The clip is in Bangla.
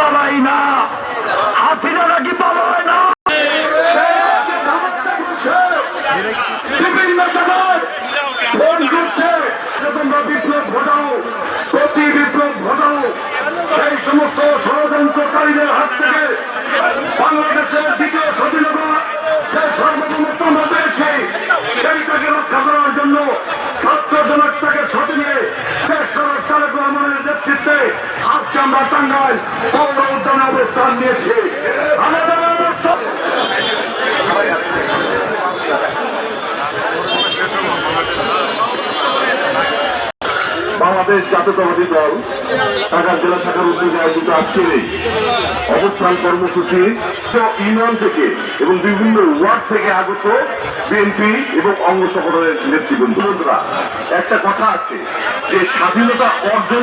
পালাই না। হাসিনা নাকি পালায় না? বিপ্লব ঘটাও প্রতি বিপ্লব ঘটাও। সেই সমস্ত ষড়যন্ত্রকারীদের হাত থেকে বাংলাদেশের দ্বিতীয় স্বাধীনতা সে সর্বপ্রথম হবে আমরা টাঙ্গাইল অবস্থান নিয়েছি। আমাদের দল, ঢাকা জেলা শাখার উদ্যোগে আয়োজিত অবস্থান কর্মসূচি ইউনিয়ন থেকে এবং বিভিন্ন ওয়ার্ড থেকে আগত বিএনপি এবং অঙ্গ সংগঠনের নেতৃবৃন্দরা একটা কথা আছে যে স্বাধীনতা অর্জন